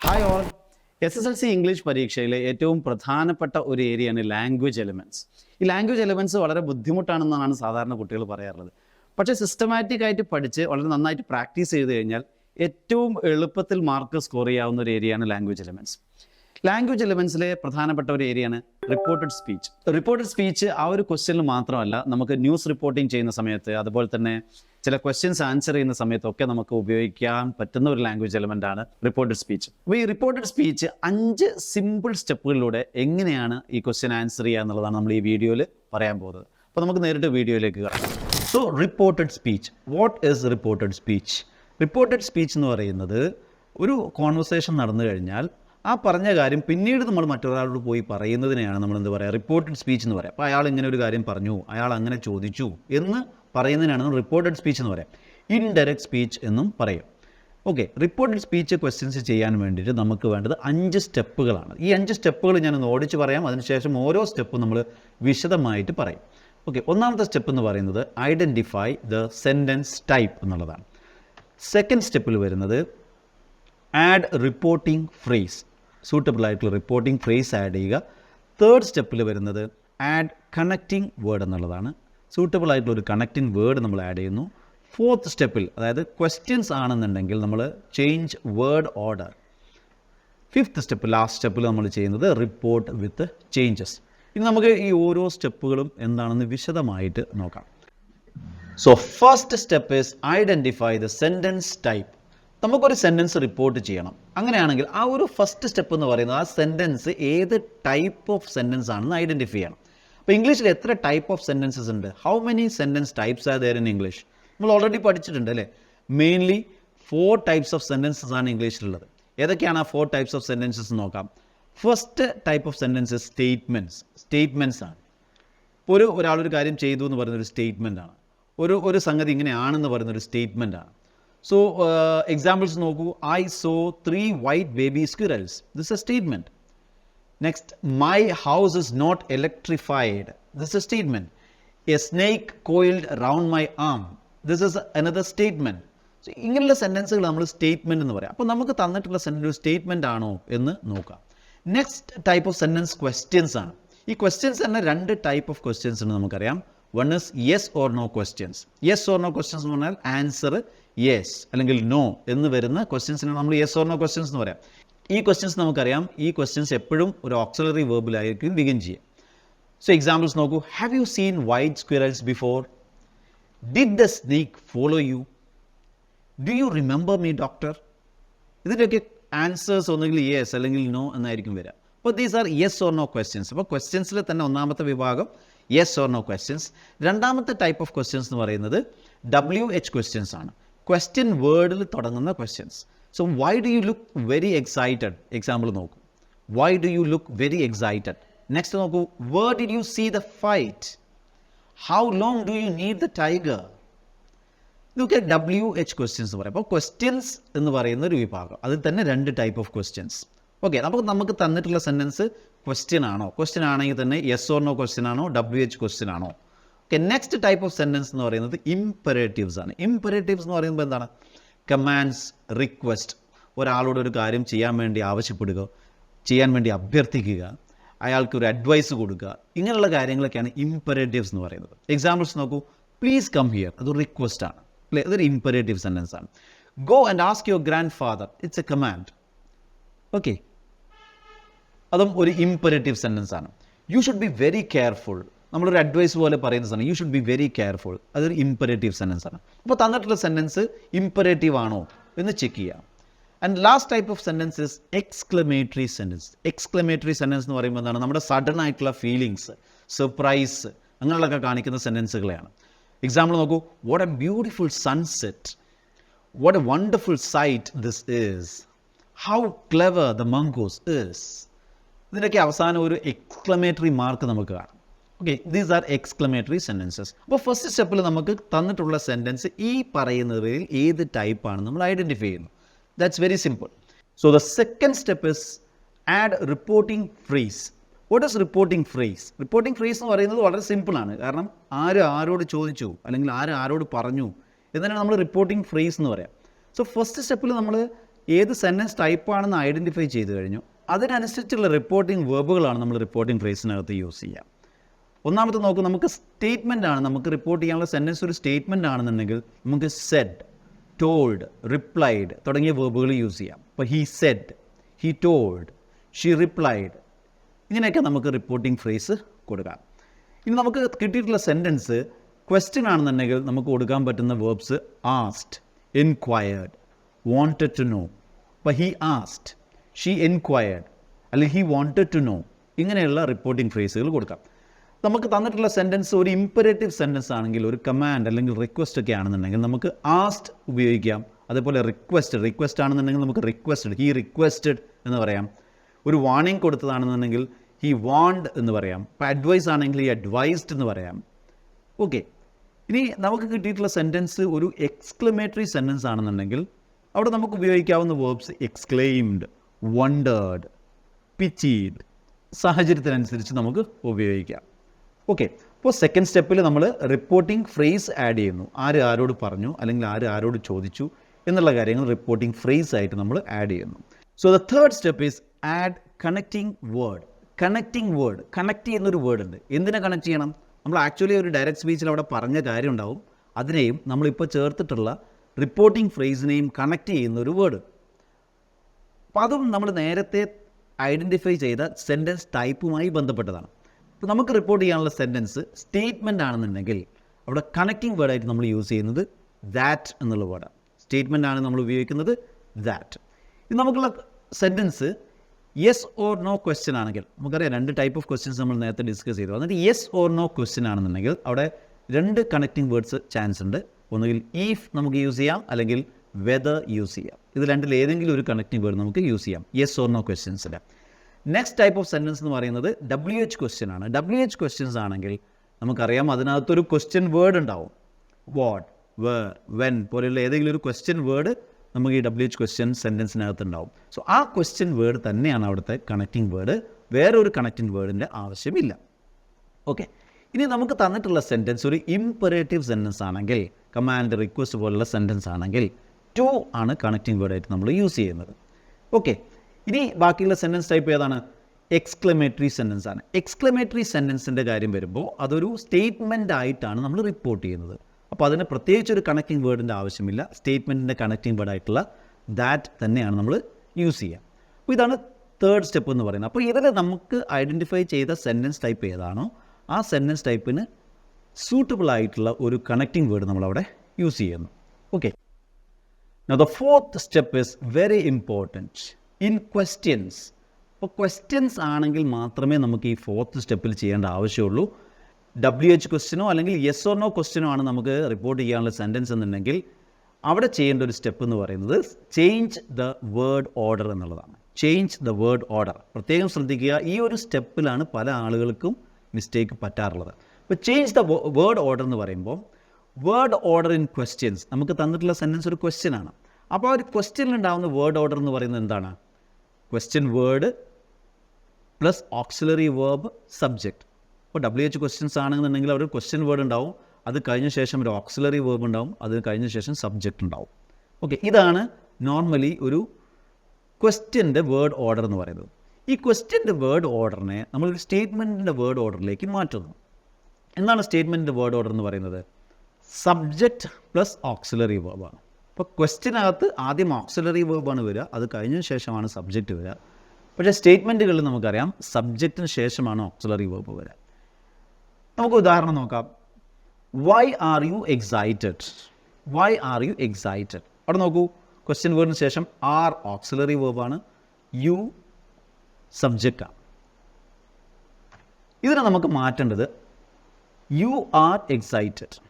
Hi all S S L C English പരീക്ഷയിലെ ഏറ്റവും പ്രധാനപ്പെട്ട ഒരു ഏരിയയാണ് ലാംഗ്വേജ് എലിമെന്റ്സ് ഈ ലാംഗ്വേജ് എലിമെന്റ്സ് വളരെ ബുദ്ധിമുട്ടാണെന്നാണ് സാധാരണ കുട്ടികൾ പറയാറുള്ളത്. പക്ഷേ സിസ്റ്റമാറ്റിക് ആയിട്ട് പഠിച്ച് വളരെ നന്നായിട്ട് പ്രാക്ടീസ് ചെയ്ത് കഴിഞ്ഞാൽ ഏറ്റവും എളുപ്പത്തിൽ മാർക്ക് സ്കോർ ചെയ്യാവുന്ന ഒരു ഏരിയയാണ് ലാംഗ്വേജ് എലിമെന്റ്സ് ലാംഗ്വേജ് എലിമെൻസിലെ പ്രധാനപ്പെട്ട ഒരു ഏരിയയാണ് റിപ്പോർട്ടഡ് സ്പീച്ച് റിപ്പോർട്ടഡ് സ്പീച്ച് ആ ഒരു ക്വസ്റ്റ്യനിൽ മാത്രമല്ല നമുക്ക് ന്യൂസ് റിപ്പോർട്ടിംഗ് ചെയ്യുന്ന സമയത്ത് അതുപോലെ തന്നെ ചില ക്വസ്റ്റ്യൻസ് ആൻസർ ചെയ്യുന്ന സമയത്തൊക്കെ നമുക്ക് ഉപയോഗിക്കാൻ പറ്റുന്ന ഒരു ലാംഗ്വേജ് എലമെന്റ് ആണ് റിപ്പോർട്ടഡ് സ്പീച്ച് അപ്പോൾ ഈ റിപ്പോർട്ടഡ് സ്പീച്ച് അഞ്ച് സിമ്പിൾ സ്റ്റെപ്പുകളിലൂടെ എങ്ങനെയാണ് ഈ ക്വസ്റ്റ്യൻ ആൻസർ ചെയ്യുക എന്നുള്ളതാണ് നമ്മൾ ഈ വീഡിയോയിൽ പറയാൻ പോകുന്നത്. അപ്പോൾ നമുക്ക് നേരിട്ട് വീഡിയോയിലേക്ക് കടക്കാം so reported speech what is reported speech reported speech എന്ന് പറയുന്നത് ഒരു കോൺവെർസേഷൻ നടന്നു കഴിഞ്ഞാൽ ആ പറഞ്ഞ കാര്യം പിന്നീട് നമ്മൾ മറ്റൊരാളോട് പോയി പറയുന്നതിനെയാണ് നമ്മൾ എന്ത് പറയുക റിപ്പോർട്ടഡ് സ്പീച്ച് എന്ന് പറയാം. അപ്പോൾ അയാൾ ഇങ്ങനെ ഒരു കാര്യം പറഞ്ഞു അയാൾ അങ്ങനെ ചോദിച്ചു എന്ന് പറയുന്നതിനാണ് റിപ്പോർട്ടഡ് സ്പീച്ച് എന്ന് പറയാം. ഇൻഡയറക്റ്റ് സ്പീച്ച് എന്നും പറയും. ഓക്കെ റിപ്പോർട്ടഡ് സ്പീച്ച് ക്വസ്റ്റ്യൻസ് ചെയ്യാൻ വേണ്ടിയിട്ട് നമുക്ക് വേണ്ടത് അഞ്ച് സ്റ്റെപ്പുകളാണ്. ഈ അഞ്ച് സ്റ്റെപ്പുകൾ ഞാനൊന്ന് ഓടിച്ച് പറയാം. അതിനുശേഷം ഓരോ സ്റ്റെപ്പും നമ്മൾ വിശദമായിട്ട് പറയും. ഓക്കെ ഒന്നാമത്തെ സ്റ്റെപ്പ് എന്ന് പറയുന്നത് ഐഡന്റിഫൈ ദ സെന്റൻസ് ടൈപ്പ് എന്നുള്ളതാണ്. സെക്കൻഡ് സ്റ്റെപ്പിൽ വരുന്നത് ആഡ് റിപ്പോർട്ടിംഗ് ഫ്രേസ് സൂട്ടബിൾ ആയിട്ടുള്ള റിപ്പോർട്ടിംഗ് ഫ്രേസ് ആഡ് ചെയ്യുക. തേർഡ് സ്റ്റെപ്പിൽ വരുന്നത് ആഡ് കണക്റ്റിംഗ് വേർഡ് എന്നുള്ളതാണ്. സൂട്ടബിൾ ആയിട്ടുള്ള ഒരു കണക്റ്റിംഗ് വേർഡ് നമ്മൾ ആഡ് ചെയ്യുന്നു. ഫോർത്ത് സ്റ്റെപ്പിൽ അതായത് ക്വസ്റ്റ്യൻസ് ആണെന്നുണ്ടെങ്കിൽ നമ്മൾ change word order fifth step last സ്റ്റെപ്പിൽ നമ്മൾ ചെയ്യുന്നത് റിപ്പോർട്ട് വിത്ത് ചേഞ്ചസ് ഇനി നമുക്ക് ഈ ഓരോ സ്റ്റെപ്പുകളും എന്താണെന്ന് വിശദമായിട്ട് നോക്കാം. So first step is identify the sentence type നമുക്കൊരു സെന്റൻസ് റിപ്പോർട്ട് ചെയ്യണം. അങ്ങനെയാണെങ്കിൽ ആ ഒരു ഫസ്റ്റ് സ്റ്റെപ്പ് എന്ന് പറയുന്നത് ആ സെന്റൻസ് ഏത് ടൈപ്പ് ഓഫ് സെന്റൻസ് ആണെന്ന് ഐഡന്റിഫൈ ചെയ്യണം. അപ്പോൾ ഇംഗ്ലീഷിൽ എത്ര ടൈപ്പ് ഓഫ് സെന്റൻസസ് ഉണ്ട്? How many sentence types are there in English നമ്മൾ ഓൾറെഡി പഠിച്ചിട്ടുണ്ട് അല്ലേ? Mainly four types of sentences ആണ് ഇംഗ്ലീഷിലുള്ളത്. ഏതൊക്കെയാണ് ആ ഫോർ ടൈപ്സ് ഓഫ് സെന്റൻസസ് നോക്കാം. First type of sentences statements statements ആണ്. ഇപ്പോൾ ഒരു ഒരാളൊരു കാര്യം ചെയ്തു എന്ന് പറയുന്നൊരു സ്റ്റേറ്റ്മെന്റ് ആണ്. ഒരു ഒരു സംഗതി ഇങ്ങനെയാണെന്ന് പറയുന്നൊരു സ്റ്റേറ്റ്മെന്റ് ആണ്. സോ എക്സാമ്പിൾസ് നോക്കൂ. I saw three white baby squirrels this a statement next my house is not electrified this a statement a snake coiled round my arm this is another statement so ഇങ്ങനെയുള്ള സെന്റൻസുകൾ നമ്മൾ statement എന്ന് പറയാം. അപ്പോൾ നമുക്ക് തന്നിട്ടുള്ള sentence ഒരു statement ആണോ എന്ന് നോക്കാം. Next type of sentence questions ആണ്. ഈ ക്വസ്റ്റ്യൻസ് തന്നെ രണ്ട് ടൈപ്പ് ഓഫ് ക്വസ്റ്റ്യൻസ് ഉണ്ട് നമുക്കറിയാം. One is yes or no questions yes or no questions എന്ന് പറഞ്ഞാൽ ആൻസർ യെസ് അല്ലെങ്കിൽ നോ എന്ന് വരുന്ന ക്വസ്റ്റ്യൻസിനാണ് നമ്മൾ യെസ് ഓർ നോ ക്വസ്റ്റ്യൻസ് എന്ന് പറയാം. ഈ ക്വസ്റ്റ്യൻസ് നമുക്കറിയാം. ഈ ക്വസ്റ്റ്യൻസ് എപ്പോഴും ഒരു ഓക്സിലറി വേർബിലായിരിക്കും ബിഗിൻ ചെയ്യുക. സോ എക്സാമ്പിൾസ് നോക്കൂ. Have you seen white squirrels before did the snake follow you do you remember me doctor ഇതിന്റെയൊക്കെ ആൻസേഴ്സ് ഒന്നുകിൽ യെസ് അല്ലെങ്കിൽ നോ എന്നായിരിക്കും വരിക. അപ്പോൾ these are yes or no questions അപ്പോൾ ക്വസ്റ്റ്യൻസിൽ തന്നെ ഒന്നാമത്തെ വിഭാഗം യെസ് ഓർ നോ ക്വസ്റ്റ്യൻസ് രണ്ടാമത്തെ ടൈപ്പ് ഓഫ് ക്വസ്റ്റ്യൻസ് എന്ന് പറയുന്നത് ഡബ്ല്യു എച്ച് ക്വസ്റ്റ്യൻസ് ആണ്. ക്വസ്റ്റ്യൻ വേർഡിൽ തുടങ്ങുന്ന questions so why do you look very excited example നോക്കൂ. Why do you look very excited next നോക്കൂ. Where did you see the fight how long do you need the tiger ഇതൊക്കെ W H questions എന്ന് പറയും അപ്പോൾ questions എന്ന് പറയുന്ന ഒരു വിഭാഗം. അതിൽ തന്നെ രണ്ട് ടൈപ്പ് ഓഫ് ക്വസ്റ്റ്യൻസ് ഓക്കെ അപ്പോൾ നമുക്ക് തന്നിട്ടുള്ള സെന്റൻസ് ക്വസ്റ്റ്യൻ ആണോ? ക്വസ്റ്റ്യൻ ആണെങ്കിൽ തന്നെ യെസ് ഓർ നോ ക്വസ്റ്റ്യൻ ആണോ? ഡബ്ല്യു എച്ച് ക്വസ്റ്റ്യൻ ആണോ? Okay next type of sentence എന്ന് പറയുന്നത് ഇമ്പറേറ്റീവ്സ് ആണ്. ഇമ്പറേറ്റീവ്സ് എന്ന് പറയുമ്പോൾ എന്താണ്? കമാൻഡ്സ് റിക്വസ്റ്റ് ഒരാളോട് ഒരു കാര്യം ചെയ്യാൻ വേണ്ടി ആവശ്യപ്പെടുക ചെയ്യാൻ വേണ്ടി അഭ്യർത്ഥിക്കുക അയാൾക്ക് ഒരു അഡ്വൈസ് കൊടുക്കുക. ഇങ്ങനെയുള്ള കാര്യങ്ങളൊക്കെയാണ് ഇമ്പറേറ്റീവ്സ് എന്ന് പറയുന്നത്. എക്സാമ്പിൾസ് നോക്കൂ. പ്ലീസ് കം ഹിയർ അത് റിക്വസ്റ്റ് ആണ്. അല്ലേ? അതൊരു ഇമ്പറേറ്റീവ് സെന്റൻസ് ആണ്. Go and ask your grandfather it's a command okay അതും ഒരു ഇമ്പറേറ്റീവ് സെന്റൻസ് ആണ്. You should be very careful നമ്മളൊരു അഡ്വൈസ് പോലെ പറയുന്ന സാധനം you should be very careful അതൊരു ഇമ്പറേറ്റീവ് സെന്റൻസ് ആണ്. അപ്പോൾ തന്നിട്ടുള്ള സെന്റൻസ് ഇമ്പറേറ്റീവ് ആണോ എന്ന് ചെക്ക് ചെയ്യാം. And last type of sentence is exclamatory sentence exclamatory sentence എന്ന് പറയുമ്പോൾ എന്താണ്? നമ്മുടെ സഡൻ ആയിട്ടുള്ള ഫീലിങ്സ് സർപ്രൈസ് അങ്ങനെയുള്ളതൊക്കെ കാണിക്കുന്ന സെന്റൻസുകളെയാണ് എക്സാമ്പിൾ നോക്കൂ. What a beautiful sunset what a wonderful sight this is how clever the mongoose is ഇതിന്റെയൊക്കെ അവസാനം ഒരു എക്സ്ക്ലമേറ്ററി മാർക്ക് നമുക്ക് കാണാം. Okay these are exclamatory sentences അപ്പോൾ ഫസ്റ്റ് സ്റ്റെപ്പിൽ നമുക്ക് തന്നിട്ടുള്ള സെന്റൻസ് ഈ പറയുന്നവയിൽ ഏത് ടൈപ്പാണ് നമ്മൾ ഐഡന്റിഫൈ ചെയ്യുന്നു. That's very simple so the second step is add reporting phrase what is reporting phrase reporting phrase എന്ന് പറയുന്നത് വളരെ സിമ്പിളാണ് കാരണം ആര് ആരോട് ചോദിച്ചു അല്ലെങ്കിൽ ആര് ആരോട് പറഞ്ഞു എന്നാണ് നമ്മൾ റിപ്പോർട്ടിംഗ് ഫ്രീസ് എന്ന് പറയാം. സോ ഫസ്റ്റ് സ്റ്റെപ്പിൽ നമ്മൾ ഏത് സെന്റൻസ് ടൈപ്പാണെന്ന് ഐഡന്റിഫൈ ചെയ്ത് കഴിഞ്ഞു. അതിനനുസരിച്ചുള്ള റിപ്പോർട്ടിംഗ് വേർബുകളാണ് നമ്മൾ റിപ്പോർട്ടിംഗ് ഫ്രേസിനകത്ത് യൂസ് ചെയ്യുക ഒന്നാമത്തെ നോക്കൂ നമുക്ക് സ്റ്റേറ്റ്മെന്റ് ആണ് നമുക്ക് റിപ്പോർട്ട് ചെയ്യാനുള്ള സെന്റൻസ് ഒരു സ്റ്റേറ്റ്മെന്റ് ആണെന്നുണ്ടെങ്കിൽ നമുക്ക് സെഡ് ടോൾഡ് റിപ്ലൈഡ് തുടങ്ങിയ വേർബുകൾ യൂസ് ചെയ്യാം. അപ്പോൾ he said he told she replied ഇങ്ങനെയൊക്കെ നമുക്ക് റിപ്പോർട്ടിംഗ് ഫ്രേസ് കൊടുക്കാം. ഇനി നമുക്ക് കിട്ടിയിട്ടുള്ള സെന്റൻസ് ക്വസ്റ്റ്യൻ ആണെന്നുണ്ടെങ്കിൽ നമുക്ക് കൊടുക്കാൻ പറ്റുന്ന verbs asked enquired wanted to know അപ്പോൾ ഹീ ആസ്റ്റ് ഷീ എൻക്വയർഡ് അല്ലെങ്കിൽ ഹീ വോണ്ടഡ് ടു നോ ഇങ്ങനെയുള്ള റിപ്പോർട്ടിംഗ് ഫ്രേസുകൾ കൊടുക്കാം. നമുക്ക് തന്നിട്ടുള്ള സെന്റൻസ് ഒരു ഇമ്പറേറ്റീവ് സെന്റൻസ് ആണെങ്കിൽ ഒരു കമാൻഡ് അല്ലെങ്കിൽ റിക്വസ്റ്റ് ഒക്കെ ആണെന്നുണ്ടെങ്കിൽ നമുക്ക് ആസ്റ്റ് ഉപയോഗിക്കാം. അതേപോലെ റിക്വസ്റ്റ് റിക്വസ്റ്റ് ആണെന്നുണ്ടെങ്കിൽ നമുക്ക് റിക്വസ്റ്റഡ് ഹീ റിക്വസ്റ്റഡ് എന്ന് പറയാം. ഒരു വാണിംഗ് കൊടുത്തതാണെന്നുണ്ടെങ്കിൽ ഹി വാണ്ട് എന്ന് പറയാം. ഇപ്പോൾ അഡ്വൈസ് ആണെങ്കിൽ ഈ അഡ്വൈസ്ഡ് എന്ന് പറയാം. ഓക്കെ ഇനി നമുക്ക് കിട്ടിയിട്ടുള്ള സെന്റൻസ് ഒരു എക്സ്ക്ലമേറ്ററി സെന്റൻസ് ആണെന്നുണ്ടെങ്കിൽ അവിടെ നമുക്ക് ഉപയോഗിക്കാവുന്ന വേർബ്സ് എക്സ്ക്ലെയിംഡ് വണ്ടേർഡ് പിച്ചീഡ് സാഹചര്യത്തിനനുസരിച്ച് നമുക്ക് ഉപയോഗിക്കാം. ഓക്കെ അപ്പോൾ സെക്കൻഡ് സ്റ്റെപ്പിൽ നമ്മൾ റിപ്പോർട്ടിംഗ് ഫ്രേസ് ആഡ് ചെയ്യുന്നു. ആര് ആരോട് പറഞ്ഞു അല്ലെങ്കിൽ ആര് ആരോട് ചോദിച്ചു എന്നുള്ള കാര്യങ്ങൾ റിപ്പോർട്ടിംഗ് ഫ്രേസ് ആയിട്ട് നമ്മൾ ആഡ് ചെയ്യുന്നു. So the third step is add connecting word connecting word connect ചെയ്യുന്നൊരു വേർഡ് ഉണ്ട്. എന്തിനെ കണക്ട് ചെയ്യണം? നമ്മൾ ആക്ച്വലി ഒരു ഡയറക്റ്റ് സ്പീച്ചിൽ അവിടെ പറഞ്ഞ കാര്യം ഉണ്ടാവും. അതിനെയും നമ്മളിപ്പോൾ ചേർത്തിട്ടുള്ള റിപ്പോർട്ടിംഗ് ഫ്രേസിനെയും കണക്ട് ചെയ്യുന്ന ഒരു വേർഡ് അപ്പം അതും നമ്മൾ നേരത്തെ ഐഡന്റിഫൈ ചെയ്ത സെന്റൻസ് ടൈപ്പുമായി ബന്ധപ്പെട്ടതാണ്. ഇപ്പോൾ നമുക്ക് റിപ്പോർട്ട് ചെയ്യാനുള്ള സെന്റൻസ് സ്റ്റേറ്റ്മെന്റ് ആണെന്നുണ്ടെങ്കിൽ അവിടെ കണക്റ്റിംഗ് വേർഡായിട്ട് നമ്മൾ യൂസ് ചെയ്യുന്നത് ദാറ്റ് എന്നുള്ള വേർഡാണ് സ്റ്റേറ്റ്മെന്റ് ആണ് നമ്മൾ ഉപയോഗിക്കുന്നത് ദാറ്റ് ഇത് നമുക്കുള്ള sentence yes or no question ആണെങ്കിൽ നമുക്കറിയാം രണ്ട് ടൈപ്പ് ഓഫ് ക്വസ്റ്റ്യൻസ് നമ്മൾ നേരത്തെ ഡിസ്കസ് ചെയ്തു. എന്നിട്ട് യെസ് ഓർ നോ ക്വസ്റ്റ്യൻ ആണെന്നുണ്ടെങ്കിൽ അവിടെ രണ്ട് കണക്റ്റിംഗ് വേർഡ്സ് ചാൻസ് ഉണ്ട്. ഒന്നുകിൽ ഈഫ് നമുക്ക് യൂസ് ചെയ്യാം അല്ലെങ്കിൽ വെദർ യൂസ് ചെയ്യാം. ഇത് രണ്ടിൽ ഏതെങ്കിലും ഒരു കണക്റ്റിംഗ് വേർഡ് നമുക്ക് യൂസ് ചെയ്യാം. Yes or no. ക്വസ്റ്റ്യൻസിൽ next type of sentence എന്ന് പറയുന്നത് ഡബ്ല്യു എച്ച് ക്വസ്റ്റ്യൻ ആണ്. ഡബ്ല്യു എച്ച് ക്വസ്റ്റ്യൻസ് ആണെങ്കിൽ നമുക്കറിയാം അതിനകത്തൊരു ക്വസ്റ്റ്യൻ വേർഡ് ഉണ്ടാവും. വാട്ട് വേർ വെൻ പോലെയുള്ള ഏതെങ്കിലും ഒരു ക്വസ്റ്റ്യൻ വേർഡ് നമുക്ക് ഈ ഡബ്ല്യു എച്ച് ക്വസ്റ്റ്യൻ സെന്റൻസിനകത്ത് ഉണ്ടാവും. സോ ആ ക്വസ്റ്റ്യൻ വേർഡ് തന്നെയാണ് അവിടുത്തെ കണക്റ്റിംഗ് വേർഡ് വേറെ ഒരു കണക്റ്റിംഗ് വേർഡിന്റെ ആവശ്യമില്ല. ഓക്കെ ഇനി നമുക്ക് തന്നിട്ടുള്ള സെന്റൻസ് ഒരു ഇമ്പറേറ്റീവ് സെന്റൻസ് ആണെങ്കിൽ കമാൻഡ് റിക്വസ്റ്റ് പോലുള്ള സെന്റൻസ് ആണെങ്കിൽ ടു ആണ് കണക്റ്റിംഗ് വേർഡായിട്ട് നമ്മൾ യൂസ് ചെയ്യുന്നത്. ഓക്കെ ഇനി ബാക്കിയുള്ള സെന്റൻസ് ടൈപ്പ് ഏതാണ്? എക്സ്ക്ലമേറ്ററി സെന്റൻസ് ആണ്. എക്സ്ക്ലമേറ്ററി സെന്റൻസിന്റെ കാര്യം വരുമ്പോൾ അതൊരു സ്റ്റേറ്റ്മെന്റ് ആയിട്ടാണ് നമ്മൾ റിപ്പോർട്ട് ചെയ്യുന്നത്. അപ്പോൾ അതിന് പ്രത്യേകിച്ച് ഒരു കണക്റ്റിംഗ് വേർഡിന്റെ ആവശ്യമില്ല. സ്റ്റേറ്റ്മെന്റിന്റെ കണക്റ്റിംഗ് വേർഡായിട്ടുള്ള ദാറ്റ് തന്നെയാണ് നമ്മൾ യൂസ് ചെയ്യുക. അപ്പോൾ ഇതാണ് തേർഡ് സ്റ്റെപ്പ് എന്ന് പറയുന്നത്. അപ്പോൾ ഇതിൽ നമുക്ക് ഐഡന്റിഫൈ ചെയ്ത സെന്റൻസ് ടൈപ്പ് ഏതാണോ ആ സെന്റൻസ് ടൈപ്പിന് സൂട്ടബിൾ ആയിട്ടുള്ള ഒരു കണക്റ്റിംഗ് വേർഡ് നമ്മളവിടെ യൂസ് ചെയ്യുന്നു. Okay Now, the fourth step is very. In questions. അപ്പോൾ ക്വസ്റ്റ്യൻസ് ആണെങ്കിൽ മാത്രമേ നമുക്ക് ഈ ഫോർത്ത് സ്റ്റെപ്പിൽ ചെയ്യേണ്ട ആവശ്യമുള്ളൂ. ഡബ്ല്യു എച്ച് ക്വസ്റ്റ്യനോ അല്ലെങ്കിൽ യെസ് ഓർ നോ ക്വസ്റ്റ്യനോ ആണ് നമുക്ക് റിപ്പോർട്ട് ചെയ്യാനുള്ള സെന്റൻസ് എന്നുണ്ടെങ്കിൽ അവിടെ ചെയ്യേണ്ട ഒരു സ്റ്റെപ്പ് എന്ന് പറയുന്നത് ചേഞ്ച് ദ വേർഡ് ഓർഡർ എന്നുള്ളതാണ്. ചേഞ്ച് ദ വേർഡ് ഓർഡർ പ്രത്യേകം ശ്രദ്ധിക്കുക ഈ ഒരു സ്റ്റെപ്പിലാണ് പല ആളുകൾക്കും മിസ്റ്റേക്ക് പറ്റാറുള്ളത്. അപ്പോൾ ചേഞ്ച് ദ വേർഡ് ഓർഡർ എന്ന് പറയുമ്പോൾ വേർഡ് ഓർഡർ ഇൻ ക്വസ്റ്റ്യൻസ് നമുക്ക് തന്നിട്ടുള്ള സെന്റൻസ് ഒരു ക്വസ്റ്റ്യൻ ആണ്. അപ്പോൾ ആ ഒരു ക്വസ്റ്റ്യനിൽ ഉണ്ടാകുന്ന വേർഡ് ഓർഡർ എന്ന് പറയുന്നത് എന്താണ്? Question word plus auxiliary verb subject ഇപ്പോൾ ഡബ്ല്യു എച്ച് ക്വസ്റ്റ്യൻസ് ആണെന്നുണ്ടെങ്കിൽ അവർ ക്വസ്റ്റ്യൻ വേർഡ് ഉണ്ടാവും. അത് കഴിഞ്ഞ ശേഷം ഒരു ഓക്സിലറി വേർബ് ഉണ്ടാവും. അത് കഴിഞ്ഞ ശേഷം സബ്ജക്റ്റ് ഉണ്ടാവും. ഓക്കെ ഇതാണ് നോർമലി ഒരു ക്വസ്റ്റ്യന്റെ വേർഡ് ഓർഡർ എന്ന് പറയുന്നത്. ഈ ക്വസ്റ്റ്യന്റെ വേർഡ് ഓർഡറിനെ നമ്മൾ സ്റ്റേറ്റ്മെന്റിന്റെ വേർഡ് ഓർഡറിലേക്ക് മാറ്റുന്നു. എന്താണ് സ്റ്റേറ്റ്മെന്റിന്റെ വേർഡ് ഓർഡർ എന്ന് പറയുന്നത്? സബ്ജക്റ്റ് പ്ലസ് ഓക്സിലറി വേർബാണ് ഇപ്പോൾ ക്വസ്റ്റിനകത്ത് ആദ്യം ഓക്സിലറി വേർബാണ് വരിക. അത് കഴിഞ്ഞ ശേഷമാണ് സബ്ജക്റ്റ് വരിക. പക്ഷേ സ്റ്റേറ്റ്മെന്റുകളിൽ നമുക്കറിയാം സബ്ജക്റ്റിന് ശേഷമാണ് ഓക്സിലറി വേർബ് വരിക. നമുക്ക് ഉദാഹരണം നോക്കാം. Why are you excited why are you excited അവിടെ നോക്കൂ. ക്വസ്റ്റ്യൻ വേർഡിന് ശേഷം ആർ ഓക്സിലറി വേർബാണ് യു സബ്ജക്റ്റാണ് ഇതിനെ നമുക്ക് മാറ്റേണ്ടത് you are excited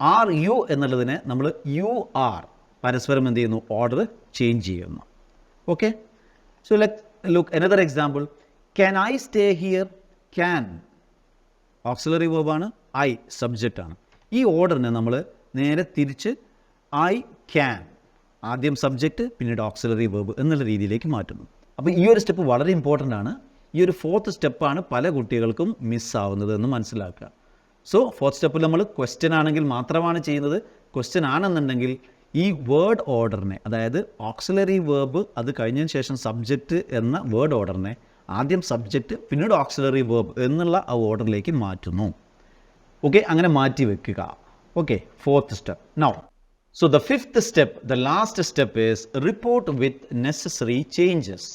are you എന്നുള്ളതിനെ നമ്മൾ യു ആർ പരസ്പരം എന്ത് ചെയ്യുന്നു? ഓർഡർ ചേഞ്ച് ചെയ്യുന്നു. Okay so let look another example can I stay here can auxiliary വേർബാണ് I സബ്ജക്റ്റാണ് ഈ ഓർഡറിനെ നമ്മൾ നേരെ തിരിച്ച് ഐ ക്യാൻ ആദ്യം സബ്ജക്റ്റ് പിന്നീട് ഓക്സിലറി വേർബ് എന്നുള്ള രീതിയിലേക്ക് മാറ്റുന്നു. അപ്പോൾ ഈ ഒരു സ്റ്റെപ്പ് വളരെ ഇമ്പോർട്ടന്റ് ആണ്. ഈ ഒരു ഫോർത്ത് സ്റ്റെപ്പാണ് പല കുട്ടികൾക്കും മിസ്സാവുന്നത് എന്ന് മനസ്സിലാക്കുക. സോ ഫോർത്ത് സ്റ്റെപ്പിൽ നമ്മൾ ക്വസ്റ്റ്യൻ ആണെങ്കിൽ മാത്രമാണ് ചെയ്യുന്നത്. ക്വസ്റ്റ്യൻ ആണെന്നുണ്ടെങ്കിൽ ഈ വേർഡ് ഓർഡറിനെ അതായത് ഓക്സിലറി വേർബ് അത് കഴിഞ്ഞതിന് ശേഷം സബ്ജക്റ്റ് എന്ന വേർഡ് ഓർഡറിനെ ആദ്യം സബ്ജക്റ്റ് പിന്നീട് ഓക്സിലറി വേർബ് എന്നുള്ള ആ ഓർഡറിലേക്ക് മാറ്റുന്നു. ഓക്കെ അങ്ങനെ മാറ്റി വെക്കുക. Okay fourth step now so the fifth step the last step is report with necessary changes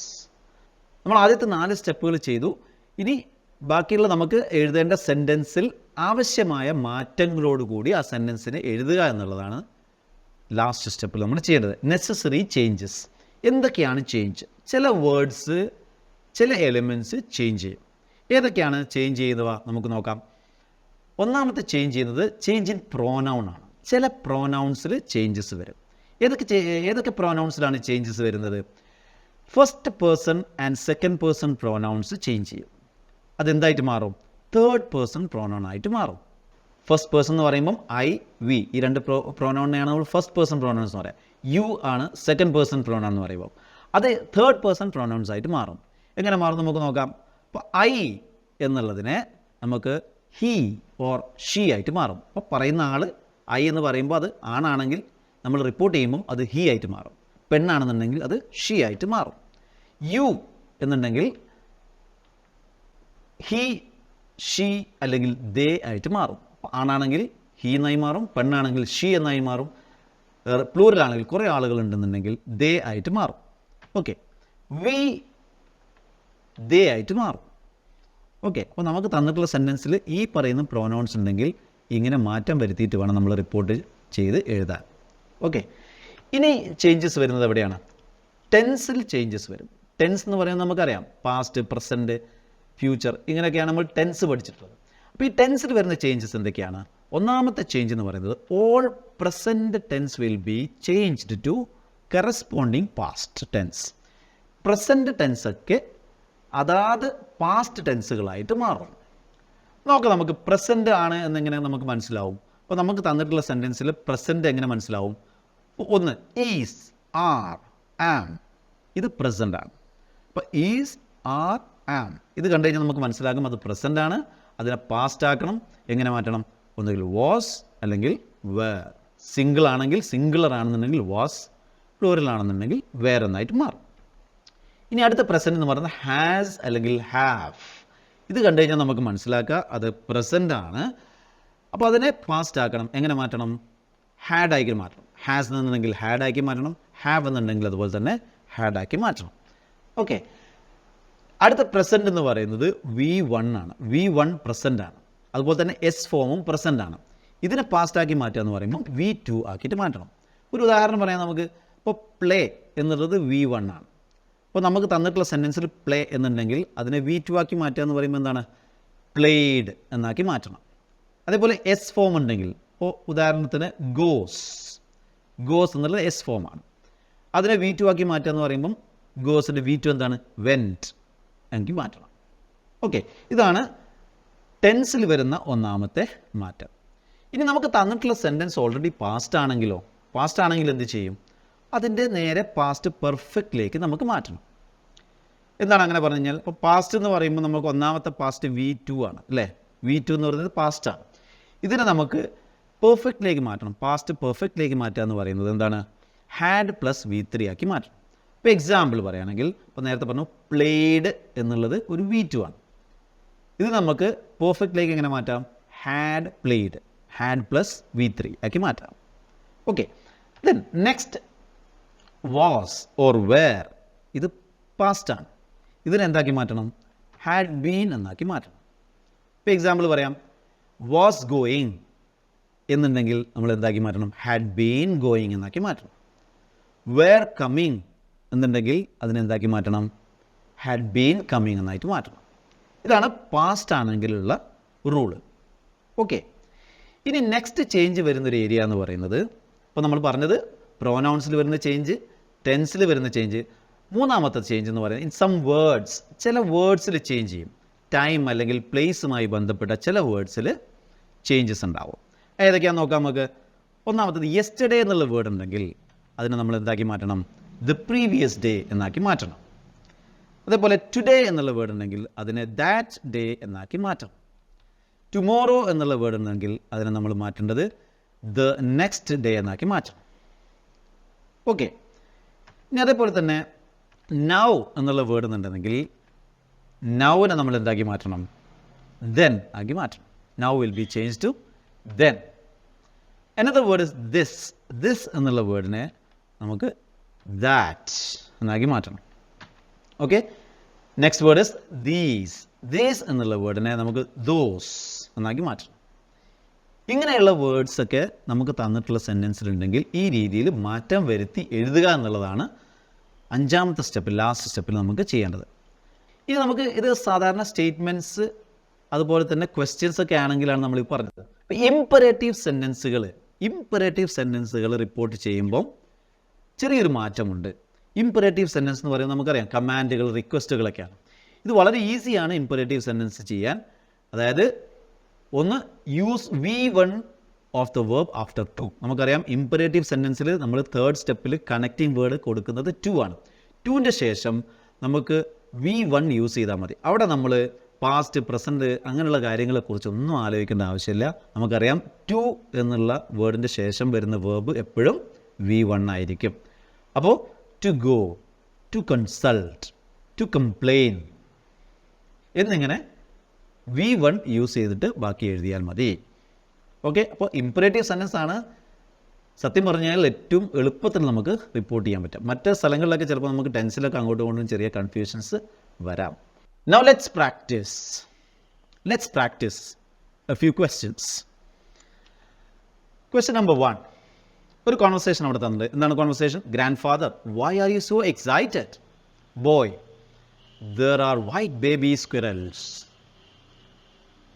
നമ്മൾ ആദ്യത്തെ നാല് സ്റ്റെപ്പുകൾ ചെയ്തു. ഇനി ബാക്കിയുള്ള നമുക്ക് എഴുതേണ്ട സെന്റൻസിൽ ആവശ്യമായ മാറ്റങ്ങളോടുകൂടി ആ സെന്റൻസിനെ എഴുതുക എന്നുള്ളതാണ് ലാസ്റ്റ് സ്റ്റെപ്പിൽ നമ്മൾ ചെയ്യേണ്ടത് നെസസറി ചേഞ്ചസ് എന്തൊക്കെയാണ് ചേഞ്ച് ചില വേർഡ്സ് ചില എലിമെന്റ്സ് ചേഞ്ച് ചെയ്യും. ഏതൊക്കെയാണ് ചേഞ്ച് ചെയ്യുന്നവ? നമുക്ക് നോക്കാം. ഒന്നാമത്തെ ചേഞ്ച് ചെയ്യുന്നത് ചേഞ്ച് ഇൻ പ്രോനൗൺ ആണ്. ചില പ്രോനൗൺസിൽ ചേഞ്ചസ് വരും. ഏതൊക്കെ ഏതൊക്കെ പ്രോനൗൺസിലാണ് ചേഞ്ചസ് വരുന്നത്? First person and second person pronouns change ചെയ്യും. അതെന്തായിട്ട് മാറും? തേർഡ് പേഴ്സൺ പ്രോനൗൺ ആയിട്ട് മാറും. ഫസ്റ്റ് പേഴ്സൺ എന്ന് പറയുമ്പം ഐ വി ഈ രണ്ട് പ്രോ പ്രോനൗണിനെയാണ് നമ്മൾ ഫസ്റ്റ് പേഴ്സൺ പ്രോണൗൺസ് എന്ന് പറയാം യു ആണ് സെക്കൻഡ് പേഴ്സൺ പ്രോനൗൺ എന്ന് പറയുമ്പോൾ അത് തേർഡ് പേഴ്സൺ പ്രോനൗൺസ് ആയിട്ട് മാറും. എങ്ങനെ മാറും നമുക്ക് നോക്കാം. അപ്പോൾ ഐ എന്നുള്ളതിനെ നമുക്ക് ഹീ ഓർ ഷീ ആയിട്ട് മാറും. അപ്പോൾ പറയുന്ന ആൾ ഐ എന്ന് പറയുമ്പോൾ അത് ആണാണെങ്കിൽ നമ്മൾ റിപ്പോർട്ട് ചെയ്യുമ്പോൾ അത് ഹീ ആയിട്ട് മാറും. പെണ്ണാണെന്നുണ്ടെങ്കിൽ അത് ഷീ ആയിട്ട് മാറും. യു എന്നുണ്ടെങ്കിൽ ഹീ ഷീ അല്ലെങ്കിൽ ദേ ആയിട്ട് മാറും. ആണാണെങ്കിൽ ഹീ എന്നായി മാറും പെണ്ണാണെങ്കിൽ ഷീ എന്നായി മാറും പ്ലൂരലാണെങ്കിൽ കുറേ ആളുകൾ ഉണ്ടെന്നുണ്ടെങ്കിൽ ദേ ആയിട്ട് മാറും. ഓക്കെ വി ദേ ആയിട്ട് മാറും. ഓക്കെ അപ്പോൾ നമുക്ക് തന്നിട്ടുള്ള സെന്റൻസിൽ ഈ പറയുന്ന പ്രൊനൗൺസ് ഉണ്ടെങ്കിൽ ഇങ്ങനെ മാറ്റം വരുത്തിയിട്ട് വേണം നമ്മൾ റിപ്പോർട്ട് ചെയ്ത് എഴുതാൻ. ഓക്കെ ഇനി ചേഞ്ചസ് വരുന്നത് എവിടെയാണ്? ടെൻസിൽ ചേഞ്ചസ് വരും. ടെൻസ് എന്ന് പറയുന്നത് നമുക്കറിയാം. പാസ്റ്റ് പ്രസന്റ് ഫ്യൂച്ചർ ഇങ്ങനെയൊക്കെയാണ് നമ്മൾ ടെൻസ് പഠിച്ചിട്ടുള്ളത്. അപ്പോൾ ഈ ടെൻസിൽ വരുന്ന ചേഞ്ചസ് എന്തൊക്കെയാണ്? ഒന്നാമത്തെ ചേഞ്ച് എന്ന് പറയുന്നത് all present tense will be changed to corresponding past tense present ടെൻസൊക്കെ അതാത് പാസ്റ്റ് ടെൻസുകളായിട്ട് മാറും. നോക്കാം നമുക്ക് പ്രസന്റ് ആണ് എന്നെങ്ങനെ നമുക്ക് മനസ്സിലാവും? അപ്പോൾ നമുക്ക് തന്നിട്ടുള്ള സെന്റൻസിൽ പ്രസന്റ് എങ്ങനെ മനസ്സിലാവും? ഒന്ന് ഈസ് ആർ ആം ഇത് പ്രസന്റ് ആണ്. അപ്പോൾ ഈസ് ആർ ആം ഇത് കണ്ടു കഴിഞ്ഞാൽ നമുക്ക് മനസ്സിലാകും അത് പ്രസന്റ് ആണ്. അതിനെ പാസ്റ്റ് ആക്കണം എങ്ങനെ മാറ്റണം? ഒന്നുകിൽ വാസ് അല്ലെങ്കിൽ വേർ സിംഗിൾ ആണെങ്കിൽ സിംഗുലർ ആണെന്നുണ്ടെങ്കിൽ വാസ് പ്ലൂറൽ ആണെന്നുണ്ടെങ്കിൽ വേറെ എന്നായിട്ട് മാറും. ഇനി അടുത്ത പ്രസന്റ് എന്ന് പറയുന്നത് ഹാസ് അല്ലെങ്കിൽ ഹാവ് ഇത് കണ്ടു കഴിഞ്ഞാൽ നമുക്ക് മനസ്സിലാക്കുക അത് പ്രസന്റ് ആണ്. അപ്പോൾ അതിനെ പാസ്റ്റ് ആക്കണം എങ്ങനെ മാറ്റണം? ഹാഡ് ആക്കി മാറ്റണം. ഹാസ് എന്നുണ്ടെങ്കിൽ ഹാഡ് ആക്കി മാറ്റണം ഹാവ് എന്നുണ്ടെങ്കിൽ അതുപോലെ തന്നെ ഹാഡ് ആക്കി മാറ്റണം. ഓക്കെ അടുത്ത പ്രസന്റ് എന്ന് പറയുന്നത് വി വൺ ആണ്. വി വൺ പ്രസന്റ് ആണ്. അതുപോലെ തന്നെ എസ് ഫോമും പ്രസന്റ് ആണ്. ഇതിനെ പാസ്റ്റ് ആക്കി മാറ്റുക എന്ന് പറയുമ്പോൾ വി ടു ആക്കിയിട്ട് മാറ്റണം. ഒരു ഉദാഹരണം പറയാം നമുക്ക്. ഇപ്പോൾ പ്ലേ എന്നുള്ളത് വി വൺ ആണ്. അപ്പോൾ നമുക്ക് തന്നിട്ടുള്ള സെന്റൻസിൽ പ്ലേ എന്നുണ്ടെങ്കിൽ അതിനെ വി ടു ആക്കി മാറ്റുക എന്ന് പറയുമ്പോൾ എന്താണ്? പ്ലേഡ് എന്നാക്കി മാറ്റണം. അതേപോലെ എസ് ഫോം ഉണ്ടെങ്കിൽ ഇപ്പോൾ ഉദാഹരണത്തിന് ഗോസ് ഗോസ് എന്നുള്ളത് എസ് ഫോമാണ് അതിനെ വി ടു ആക്കി മാറ്റുക എന്ന് പറയുമ്പം ഗോസിന്റെ വി ടു എന്താണ്? വെന്റ് എനിക്ക് മാറ്റണം ഓക്കെ ഇതാണ് ടെൻസിൽ വരുന്ന ഒന്നാമത്തെ മാറ്റം. ഇനി നമുക്ക് തന്നിട്ടുള്ള സെന്റൻസ് ഓൾറെഡി പാസ്റ്റ് ആണെങ്കിലോ പാസ്റ്റ് ആണെങ്കിൽ എന്ത് ചെയ്യും? അതിന്റെ നേരെ പാസ്റ്റ് പെർഫെക്റ്റിലേക്ക് നമുക്ക് മാറ്റണം. എന്താണ് അങ്ങനെ പറഞ്ഞു കഴിഞ്ഞാൽ? ഇപ്പോൾ പാസ്റ്റ് എന്ന് പറയുമ്പോൾ നമുക്ക് ഒന്നാമത്തെ പാസ്റ്റ് വി ടു ആണ് അല്ലേ? വി ടു എന്ന് പറയുന്നത് പാസ്റ്റാണ് ഇതിനെ നമുക്ക് പെർഫെക്റ്റിലേക്ക് മാറ്റണം. പാസ്റ്റ് പെർഫെക്റ്റിലേക്ക് മാറ്റുക എന്ന് പറയുന്നത് എന്താണ്? ഹാഡ് പ്ലസ് വി ത്രീ ആക്കി മാറ്റണം. ഇപ്പോൾ എക്സാമ്പിൾ പറയുകയാണെങ്കിൽ ഇപ്പോൾ നേരത്തെ പറഞ്ഞു പ്ലേഡ് എന്നുള്ളത് ഒരു വി ടു ആണ്. ഇത് നമുക്ക് പെർഫെക്റ്റിലേക്ക് എങ്ങനെ മാറ്റാം? Had played had plus V three ആക്കി മാറ്റാം. Okay then next was or were ഇത് ആണ്. ഇതിനെ എന്താക്കി മാറ്റണം? ഹാഡ് ബീൻ എന്നാക്കി മാറ്റണം. ഇപ്പോൾ എക്സാമ്പിൾ പറയാം. വാസ് ഗോയിങ് എന്നുണ്ടെങ്കിൽ നമ്മൾ എന്താക്കി മാറ്റണം? ഹാഡ് ബീൻ ഗോയിങ് എന്നാക്കി മാറ്റണം. വേർ കമ്മിങ് എന്നുണ്ടെങ്കിൽ അതിനെന്താക്കി മാറ്റണം? ഹാഡ് ബീൻ കമ്മിങ് എന്നായിട്ട് മാറ്റണം. ഇതാണ് പാസ്റ്റ് ആണെങ്കിലുള്ള റൂൾ ഓക്കെ ഇനി നെക്സ്റ്റ് ചേഞ്ച് വരുന്നൊരു ഏരിയ എന്ന് പറയുന്നത് ഇപ്പോൾ നമ്മൾ പറഞ്ഞത് പ്രോനൗൺസിൽ വരുന്ന ചേഞ്ച് ടെൻസിൽ വരുന്ന ചേഞ്ച് മൂന്നാമത്തെ ചേഞ്ച് എന്ന് പറയുന്നത് ഇൻ സം വേർഡ്സ് ചില വേർഡ്സിൽ ചേഞ്ച് ചെയ്യും. ടൈം അല്ലെങ്കിൽ പ്ലേസുമായി ബന്ധപ്പെട്ട ചില വേർഡ്സിൽ ചേഞ്ചസ് ഉണ്ടാവും. ഏതൊക്കെയാണെന്ന് നോക്കാം നമുക്ക്? ഒന്നാമത്തത് യെസ്റ്റർഡേ എന്നുള്ള വേർഡ് ഉണ്ടെങ്കിൽ അതിനെ നമ്മൾ എന്താക്കി മാറ്റണം? ദ പ്രീവിയസ് ഡേ എന്നാക്കി മാറ്റണം. അതേപോലെ ടുഡേ എന്നുള്ള വേർഡ് ഉണ്ടെങ്കിൽ അതിനെ ദാറ്റ് ഡേ എന്നാക്കി മാറ്റണം. ടുമോറോ എന്നുള്ള വേർഡ് ഉണ്ടെങ്കിൽ അതിനെ നമ്മൾ മാറ്റേണ്ടത് ദ നെക്സ്റ്റ് ഡേ എന്നാക്കി മാറ്റണം. ഓക്കെ ഇനി അതേപോലെ തന്നെ നൗ എന്നുള്ള വേർഡ് എന്നുണ്ടെങ്കിൽ നൗവിനെ നമ്മൾ എന്താക്കി മാറ്റണം? ദെൻ ആക്കി മാറ്റണം. Now will be change to then എന്നത് വേർഡ് ഇസ് ദിസ് ദിസ് എന്നുള്ള വേർഡിനെ നമുക്ക് ദാറ്റ് എന്നാക്കി മാറ്റണം. Okay next word is these these എന്നുള്ള വേർഡിനെ നമുക്ക് ദോസ് എന്നാക്കി മാറ്റണം. ഇങ്ങനെയുള്ള വേർഡ്സ് ഒക്കെ നമുക്ക് തന്നിട്ടുള്ള സെന്റൻസിലുണ്ടെങ്കിൽ ഈ രീതിയിൽ മാറ്റം വരുത്തി എഴുതുക എന്നുള്ളതാണ് അഞ്ചാമത്തെ സ്റ്റെപ്പ് ലാസ്റ്റ് സ്റ്റെപ്പിൽ നമുക്ക് ചെയ്യേണ്ടത്. ഇനി നമുക്ക് ഇത് സാധാരണ സ്റ്റേറ്റ്മെന്റ്സ് അതുപോലെ തന്നെ ക്വസ്റ്റ്യൻസ് ഒക്കെ ആണെങ്കിലാണ് നമ്മൾ ഈ പറഞ്ഞത് ഇമ്പറേറ്റീവ് സെന്റൻസുകൾ ഇമ്പറേറ്റീവ് സെന്റൻസുകൾ റിപ്പോർട്ട് ചെയ്യുമ്പോൾ ചെറിയൊരു മാറ്റമുണ്ട്. ഇമ്പറേറ്റീവ് സെന്റൻസ് എന്ന് പറയുന്നത് നമുക്കറിയാം കമാൻഡുകൾ റിക്വസ്റ്റുകളൊക്കെയാണ്. ഇത് വളരെ ഈസിയാണ് ഇമ്പറേറ്റീവ് സെന്റൻസ് ചെയ്യാൻ. അതായത് ഒന്ന് use V one of the verb after to നമുക്കറിയാം ഇമ്പറേറ്റീവ് സെന്റൻസിൽ നമ്മൾ തേർഡ് സ്റ്റെപ്പിൽ കണക്റ്റിംഗ് വേർഡ് കൊടുക്കുന്നത് ടു ആണ്. ടുവിന്റെ ശേഷം നമുക്ക് വി വൺ യൂസ് ചെയ്താൽ മതി. അവിടെ നമ്മൾ പാസ്റ്റ് പ്രസന്റ് അങ്ങനെയുള്ള കാര്യങ്ങളെക്കുറിച്ചൊന്നും ആലോചിക്കേണ്ട ആവശ്യമില്ല. നമുക്കറിയാം ടു എന്നുള്ള വേർഡിന്റെ ശേഷം വരുന്ന വേർബ് എപ്പോഴും വി വൺ ആയിരിക്കും. അപ്പോൾ to go to consult to complain എന്നിങ്ങനെ വി വൺ യൂസ് ചെയ്തിട്ട് ബാക്കി എഴുതിയാൽ മതി. ഓക്കെ അപ്പോൾ ഇമ്പറേറ്റീവ് സെന്റൻസ് ആണ്. സത്യം പറഞ്ഞാൽ ഏറ്റവും എളുപ്പത്തിൽ നമുക്ക് റിപ്പോർട്ട് ചെയ്യാൻ പറ്റും. മറ്റ് സ്ഥലങ്ങളിലൊക്കെ ചിലപ്പോൾ നമുക്ക് ടെൻസിലൊക്കെ അങ്ങോട്ടും ഇങ്ങോട്ടും ചെറിയ കൺഫ്യൂഷൻസ് വരാം. Now let's practice let's practice a few questions question number one ഒരു കോൺവെർസേഷൻ അവിടെ തന്നിട്ടുണ്ട്. എന്താണ് conversation grandfather why are you so excited boy there are white baby squirrels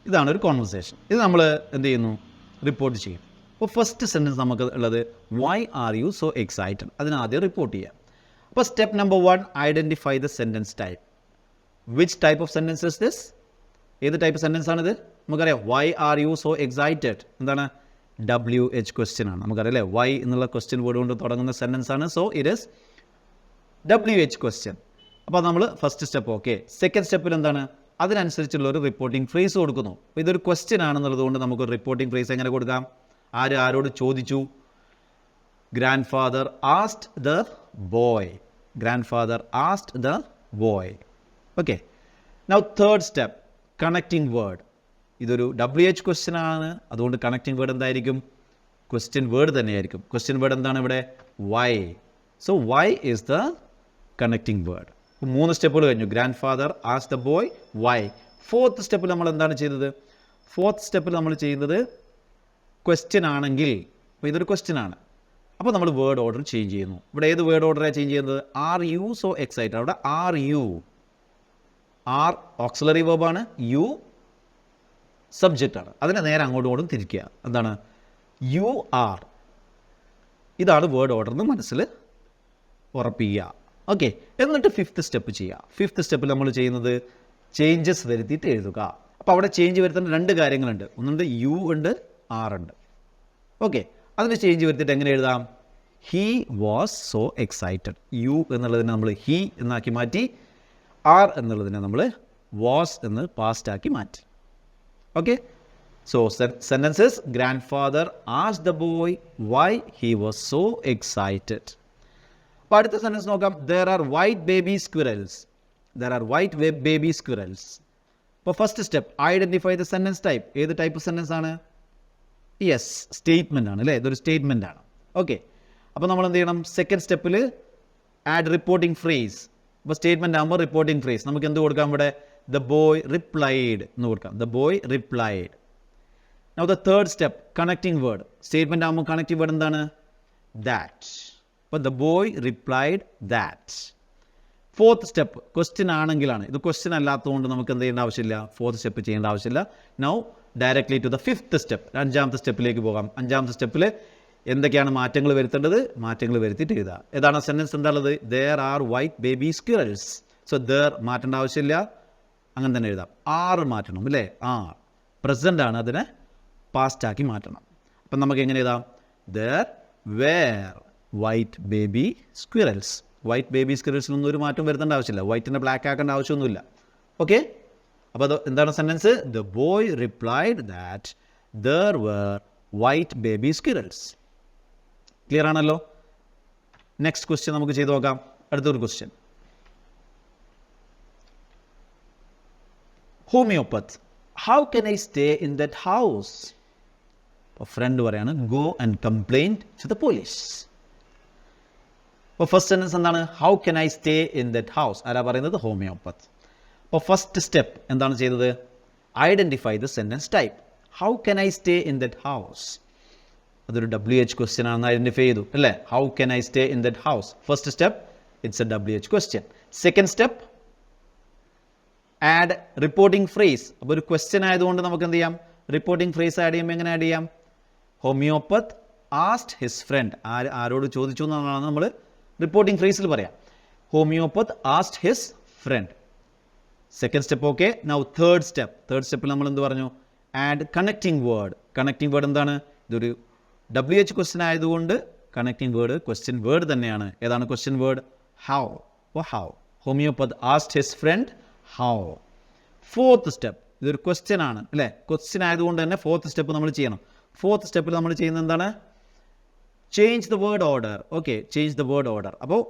ഇതാണ് ഒരു കോൺവെർസേഷൻ ഇത് നമ്മൾ എന്ത് ചെയ്യുന്നു? റിപ്പോർട്ട് ചെയ്യും. അപ്പോൾ ഫസ്റ്റ് സെന്റൻസ് നമുക്ക് ഉള്ളത് why are you so excited അതിന് ആദ്യം റിപ്പോർട്ട് ചെയ്യാം. അപ്പോൾ step number one identify the sentence type which type of sentence is this ഏത് ടൈപ്പ് സെന്റൻസ് ആണിത്? നമുക്കറിയാം why are you so excited എന്താണ്? ഡബ്ല്യു എച്ച് ക്വസ്റ്റ്യൻ ആണ്. നമുക്കറിയാം അല്ലേ വൈ എന്നുള്ള ക്വസ്റ്റ്യൻ വേർഡ് കൊണ്ട് തുടങ്ങുന്ന സെന്റൻസ് ആണ്. So it is W H question അപ്പോൾ നമ്മൾ ഫസ്റ്റ് സ്റ്റെപ്പ് ഓക്കെ സെക്കൻഡ് സ്റ്റെപ്പിൽ എന്താണ്? അതിനനുസരിച്ചുള്ള ഒരു റിപ്പോർട്ടിംഗ് ഫ്രേസ് കൊടുക്കുന്നു. ഇതൊരു ക്വസ്റ്റ്യൻ ആണെന്നുള്ളത് കൊണ്ട് നമുക്ക് റിപ്പോർട്ടിംഗ് ഫ്രേസ് എങ്ങനെ കൊടുക്കാം? ആര് ആരോട് ചോദിച്ചു? Grandfather asked the boy grandfather asked the boy okay now third step connecting word ഇതൊരു ഡബ്ല്യു എച്ച് ക്വസ്റ്റ്യൻ ആണ്. അതുകൊണ്ട് കണക്റ്റിംഗ് വേർഡ് എന്തായിരിക്കും? ക്വസ്റ്റ്യൻ വേർഡ് തന്നെയായിരിക്കും. ക്വസ്റ്റ്യൻ വേർഡ് എന്താണ് ഇവിടെ? Why so why is the connecting word മൂന്ന് സ്റ്റെപ്പുകൾ കഴിഞ്ഞു. ഗ്രാൻഡ് ഫാദർ ആസ് ദ ബോയ് വൈ ഫോർത്ത് സ്റ്റെപ്പിൽ നമ്മൾ എന്താണ് ചെയ്തത്? ഫോർത്ത് സ്റ്റെപ്പിൽ നമ്മൾ ചെയ്യുന്നത് ക്വസ്റ്റ്യൻ ആണെങ്കിൽ അപ്പോൾ ഇതൊരു ക്വസ്റ്റ്യൻ ആണ്. അപ്പോൾ നമ്മൾ വേർഡ് ഓർഡർ ചേഞ്ച് ചെയ്യുന്നു. ഇവിടെ ഏത് വേർഡ് ഓർഡറാണ് ചേഞ്ച് ചെയ്യുന്നത്? ആർ യു സോ എക്സൈറ്റഡ് അവിടെ ആർ യു ആർ ഓക്സിലറി വേർബാണ് യു സബ്ജക്റ്റ് ആണ്. അതിനെ നേരെ അങ്ങോട്ടും ഇങ്ങോട്ടും തിരിക്കുക. എന്താണ്? യു ആർ ഇതാണ് വേർഡ് ഓർഡർ എന്ന് മനസ്സിൽ ഉറപ്പിക്കുക. ഓക്കെ എന്നിട്ട് ഫിഫ്ത്ത് സ്റ്റെപ്പ് ചെയ്യുക. ഫിഫ്ത്ത് സ്റ്റെപ്പിൽ നമ്മൾ ചെയ്യുന്നത് ചേഞ്ചസ് വരുത്തിയിട്ട് എഴുതുക. അപ്പോൾ അവിടെ ചേഞ്ച് വരുത്തേണ്ട രണ്ട് കാര്യങ്ങളുണ്ട്. ഒന്നുണ്ട് യു ഉണ്ട് ആർ ഉണ്ട്. ഓക്കെ അതിന് ചേഞ്ച് വരുത്തിയിട്ട് എങ്ങനെ എഴുതാം? He was so excited you എന്നുള്ളതിനെ നമ്മൾ ഹീ എന്നാക്കി മാറ്റി ആർ എന്നുള്ളതിനെ നമ്മൾ വാസ് എന്ന് പാസ്റ്റാക്കി മാറ്റി. Okay so sentences grandfather as the boy why he was so excited അപ്പോൾ അടുത്ത സെന്റൻസ് നോക്കാം. There are white baby squirrels there are white baby squirrels അപ്പോൾ first step identify the sentence type ഏത് type sentence ആണ്? Yes statement ആണ് അല്ലേ? ഇതൊരു statement ആണ്. ഓക്കെ അപ്പോൾ നമ്മൾ എന്ത് ചെയ്യണം? സെക്കൻഡ് സ്റ്റെപ്പിൽ ആഡ് റിപ്പോർട്ടിംഗ് ഫ്രേസ് അപ്പോൾ സ്റ്റേറ്റ്മെന്റ് ആകുമ്പോൾ റിപ്പോർട്ടിംഗ് ഫ്രേസ് നമുക്ക് എന്ത് കൊടുക്കാം ഇവിടെ? ദ ബോയ് റിപ്ലൈഡ് എന്ന് കൊടുക്കാം the boy replied now the third step connecting word statement ആകുമ്പോൾ കണക്റ്റിംഗ് വേർഡ് എന്താണ്? ദാറ്റ് അപ്പോൾ the boy replied that fourth step question ആണെങ്കിലാണ്. ഇത് ക്വസ്റ്റ്യൻ അല്ലാത്തതുകൊണ്ട് നമുക്ക് എന്ത് ചെയ്യേണ്ട ആവശ്യമില്ല. ഫോർത്ത് സ്റ്റെപ്പ് ചെയ്യേണ്ട ആവശ്യമില്ല. Now directly to the fifth step അഞ്ചാമത്തെ സ്റ്റെപ്പിലേക്ക് പോകാം. അഞ്ചാമത്തെ സ്റ്റെപ്പിൽ എന്തൊക്കെയാണ് മാറ്റങ്ങൾ വരുത്തേണ്ടത്? മാറ്റങ്ങൾ വരുത്തിയിട്ട് എഴുതുക ഏതാണ് സെന്റൻസ് എന്താണുള്ളത്? There are white baby squirrels so there മാറ്റേണ്ട ആവശ്യമില്ല. അങ്ങനെ തന്നെ എഴുതാം. ആറ് മാറ്റണം അല്ലേ? ആ പ്രസന്റ് ആണ് അതിനെ പാസ്റ്റാക്കി മാറ്റണം. അപ്പം നമുക്ക് എങ്ങനെ എഴുതാം? There were white baby squirrels white baby സ്ക്വിറൽസിനൊന്നും ഒരു മാറ്റം വരുത്തേണ്ട ആവശ്യമില്ല. വൈറ്റിനെ ബ്ലാക്ക് ആക്കേണ്ട ആവശ്യമൊന്നുമില്ല. ഓക്കെ അപ്പോൾ അത് എന്താണ് sentence the boy replied that there were white baby squirrels clear ആണല്ലോ? നെക്സ്റ്റ് ക്വസ്റ്റ്യൻ നമുക്ക് ചെയ്തു നോക്കാം. അടുത്തൊരു question homeopath. How can I stay in that house അപ്പോൾ ഫ്രണ്ട് പറയാണ് go and complaint to the police അപ്പോൾ ഫസ്റ്റ് സെന്റൻസ് എന്താണ്? How can I stay in that house ആരാ പറയുന്നത്? ഹോമിയോപ്പത്ത്. അപ്പോൾ ഫസ്റ്റ് സ്റ്റെപ്പ് എന്താണ് ചെയ്തത്? Identify the sentence type how can I stay in that house അതൊരു ഡബ്ല്യു എച്ച് ക്വസ്റ്റ്യൻ ആണെന്ന് identify ചെയ്തു അല്ലേ? How can I stay in that house first step it's a W H question second step add reporting phrase അപ്പോൾ ഒരു question ആയതുകൊണ്ട് നമുക്ക് എന്ത് ചെയ്യാം? റിപ്പോർട്ടിംഗ് ഫ്രേസ് ആഡ് ചെയ്യുമ്പോൾ എങ്ങനെ ആഡ് ചെയ്യാം? ഹോമിയോപ്പത്ത് ആസ്റ്റ് ഹിസ് ഫ്രണ്ട് ആര് ആരോട് ചോദിച്ചു എന്നുള്ളതാണ് നമ്മൾ റിപ്പോർട്ടിംഗ് ഫ്രേസിൽ പറയാം. Homeopath asked his friend second step okay now third step third സ്റ്റെപ്പിൽ നമ്മൾ എന്ത് പറഞ്ഞു? Add connecting word connecting word എന്താണ്? ഇതൊരു ഡബ്ല്യു എച്ച് ക്വസ്റ്റ്യൻ ആയതുകൊണ്ട് കണക്റ്റിംഗ് വേർഡ് ക്വസ്റ്റ്യൻ വേർഡ് തന്നെയാണ്. ഏതാണ് question word how oh how homeopath asked his friend how fourth step ഇതൊരു ക്വസ്റ്റ്യൻ ആണ് അല്ലേ? ക്വസ്റ്റ്യൻ ആയതുകൊണ്ട് തന്നെ ഫോർത്ത് സ്റ്റെപ്പ് നമ്മൾ ചെയ്യണം. ഫോർത്ത് സ്റ്റെപ്പിൽ നമ്മൾ ചെയ്യുന്നത് എന്താണ്? Change the word order okay change the word order അപ്പോൾ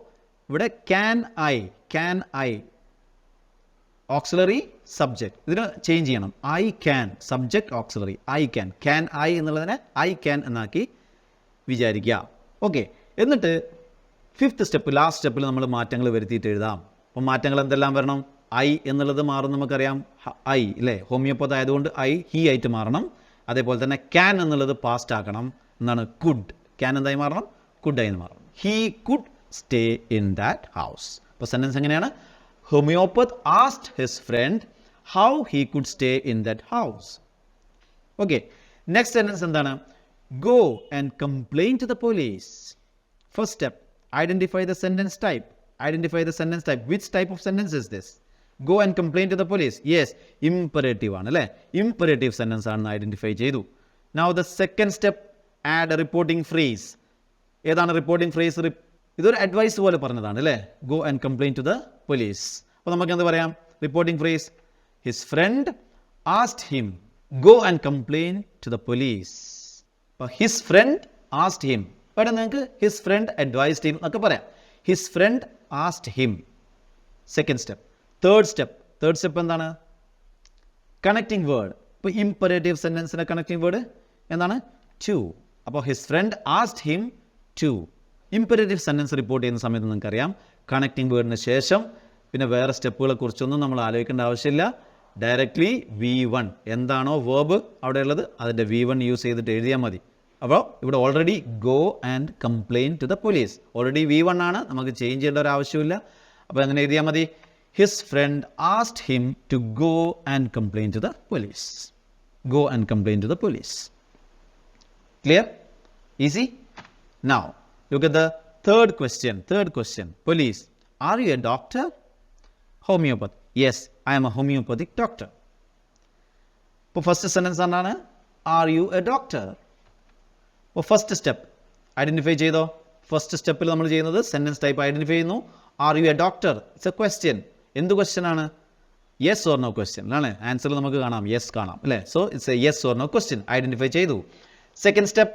ഇവിടെ can I can I auxiliary subject ഇതിന് ചേഞ്ച് ചെയ്യണം. I can subject auxiliary I can can I എന്നുള്ളതിനെ ഐ ക്യാൻ എന്നാക്കി വിചാരിക്കുക. ഓക്കെ എന്നിട്ട് ഫിഫ്ത്ത് സ്റ്റെപ്പ് ലാസ്റ്റ് സ്റ്റെപ്പിൽ നമ്മൾ മാറ്റങ്ങൾ വരുത്തിയിട്ട് എഴുതാം. അപ്പം മാറ്റങ്ങൾ എന്തെല്ലാം വരണം? ഐ എന്നുള്ളത് മാറും നമുക്കറിയാം. ഐ അല്ലേ ഹോമിയോപ്പത്ത് ആയതുകൊണ്ട് ഐ ഹി ആയിട്ട് മാറണം. അതേപോലെ തന്നെ ക്യാൻ എന്നുള്ളത് പാസ്റ്റ് ആക്കണം എന്നാണ് കുഡ് ക്യാൻ എന്തായി മാറണം? കുഡ് ആയി മാറണം. He could stay in that house അപ്പോൾ സെന്റൻസ് എങ്ങനെയാണ്? Homeopath asked his friend how he could stay in that house okay next sentence എന്താണ്? Go and complain to the police first step identify the sentence type identify the sentence type which type of sentence is this go and complain to the police yes imperative ആണ് അല്ലേ? Imperative sentence ആണെന്ന് identify ചെയ്തു. Now the second step add reporting phrase ഏതാണ് reporting phrase ഇതൊരു advice പോലെ പറഞ്ഞതാണ് അല്ലേ? Go and complain to the police അപ്പോൾ നമുക്ക് എന്ത് പറയാം? Reporting phrase his friend asked him go and complain to the police അപ്പോൾ ഹിസ് ഫ്രണ്ട് ആസ്റ്റ് ഹിം വേണം നിങ്ങൾക്ക് ഹിസ് ഫ്രണ്ട് അഡ്വൈസ്ഡ് ഹിം എന്നൊക്കെ പറയാം. His friend asked him second step third step third step എന്താണ്? കണക്റ്റിംഗ് വേർഡ് ഇപ്പോൾ imperative സെന്റൻസിന്റെ connecting word എന്താണ്? To അപ്പോൾ his friend asked him to imperative sentence report ചെയ്യുന്ന സമയത്ത് നിങ്ങൾക്കറിയാം. കണക്റ്റിംഗ് വേർഡിന് ശേഷം പിന്നെ വേറെ സ്റ്റെപ്പുകളെ കുറിച്ചൊന്നും നമ്മൾ ആലോചിക്കേണ്ട ആവശ്യമില്ല. ഡയറക്റ്റ്ലി വി വൺ എന്താണോ വേർബ് അവിടെ ഉള്ളത് അതിന്റെ വി വൺ യൂസ് ചെയ്തിട്ട് എഴുതിയാൽ മതി. അപ്പോൾ ഇവിടെ already go and complain to the police already V one ആണ്. നമുക്ക് ചേഞ്ച് ചെയ്യേണ്ട ഒരു ആവശ്യമില്ല അപ്പോൾ എങ്ങനെ എഴുതിയാൽ മതി? His friend asked him to go and complain to the police go and complain to the police Clear? Easy? Now, look at the third question. Third question. Police, are you a doctor? Homeopath. Yes, I am a homeopathic doctor. ഇപ്പോൾ first sentence എന്താണ് are you A doctor അപ്പോൾ first step identify ചെയ്തോ first സ്റ്റെപ്പിൽ നമ്മൾ ചെയ്യുന്നത് sentence type identify ചെയ്യുന്നു are you a doctor it's a question എന്ത് question ആണ്? യെസ് ഓർ നോ ക്വസ്റ്റ്യൻ ആണ് ആൻസർ നമുക്ക് കാണാം. യെസ് കാണാം അല്ലേ? So it's a yes or no question identify ചെയ്തു. Second step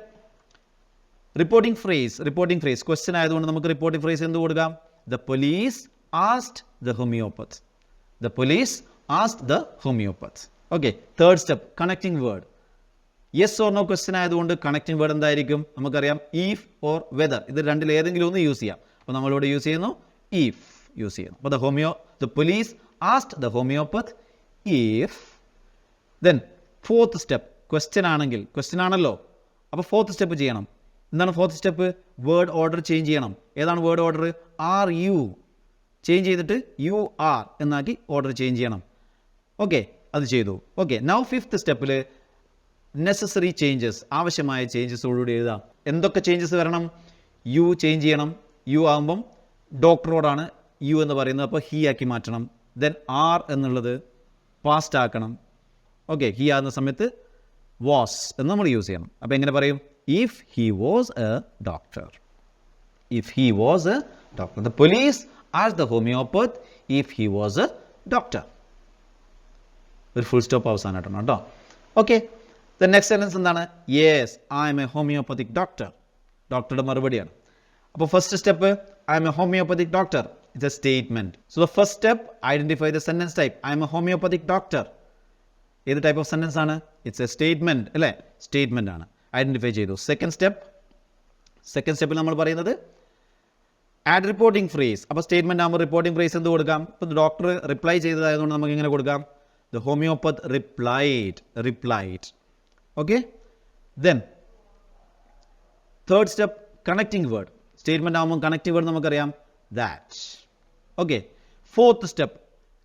reporting phrase reporting phrase question ആയതുകൊണ്ട് നമുക്ക് റിപ്പോർട്ടിംഗ് ഫ്രേസ് എന്ത് കൊടുക്കാം? The police asked the homeopath the police asked the homeopath okay third step connecting word yes or no question ആയതുകൊണ്ട് connecting word എന്തായിരിക്കും? നമുക്കറിയാം if or whether ഇത് രണ്ടിൽ ഏതെങ്കിലും ഒന്ന് യൂസ് ചെയ്യാം. അപ്പോൾ നമ്മളിവിടെ യൂസ് ചെയ്യുന്നു ഈഫ് യൂസ് ചെയ്യുന്നു അപ്പോൾ the homeo the police asked the homeopath if then fourth step question ആണെങ്കിൽ ക്വസ്റ്റ്യൻ ആണല്ലോ. അപ്പോൾ ഫോർത്ത് സ്റ്റെപ്പ് ചെയ്യണം. എന്താണ് fourth step word order change ചെയ്യണം. ഏതാണ് word order are you change ചെയ്തിട്ട് യു ആർ എന്നാക്കി ഓർഡർ ചേഞ്ച് ചെയ്യണം. ഓക്കെ അത് ചെയ്തു. ഓക്കെ നൗ ഫിഫ്ത്ത് സ്റ്റെപ്പിൽ നെസസറി ചേഞ്ചസ് ആവശ്യമായ ചേഞ്ചസോടുകൂടി എഴുതാം. എന്തൊക്കെ ചേഞ്ചസ് വരണം? യു ചേഞ്ച് ചെയ്യണം. യു ആകുമ്പം ഡോക്ടറോടാണ് യു എന്ന് പറയുന്നത് അപ്പോൾ ഹി ആക്കി മാറ്റണം. ദെൻ ആർ എന്നുള്ളത് പാസ്റ്റ് ആക്കണം. ഓക്കെ ഹി ആകുന്ന സമയത്ത് വാസ് എന്ന് നമ്മൾ യൂസ് ചെയ്യണം. അപ്പോൾ എങ്ങനെ പറയും? If he was a doctor if he was a doctor the police as the homeopath if he was a doctor ഒരു ഫുൾ സ്റ്റോപ്പ് അവസാനമായിട്ടാണ് കേട്ടോ. ഓക്കെ ദ നെക്സ്റ്റ് സെന്റൻസ് എന്താണ്? Yes I am a homeopathic doctor ഡോക്ടറുടെ മറുപടിയാണ്. അപ്പോൾ first step I am a homeopathic doctor it's a statement so the first step identify the sentence type I am a homeopathic doctor ഏത് type of sentence ആണ്? It's a statement അല്ലേ? Statement ആണ്. Identify ചെയ്തു. Second step second സ്റ്റെപ്പിൽ നമ്മൾ പറയുന്നത് add reporting phrase അപ്പോൾ statement ആകുമ്പോൾ റിപ്പോർട്ടിംഗ് ഫ്രേസ് എന്ത് കൊടുക്കാം? ഇപ്പോൾ ഡോക്ടർ റിപ്ലൈ ചെയ്തതായതുകൊണ്ട് നമുക്ക് ഇങ്ങനെ കൊടുക്കാം. The homeopath replied replied okay then third step connecting word statement ആകുമ്പോൾ കണക്റ്റിംഗ് വേർഡ് നമുക്കറിയാം. That okay fourth step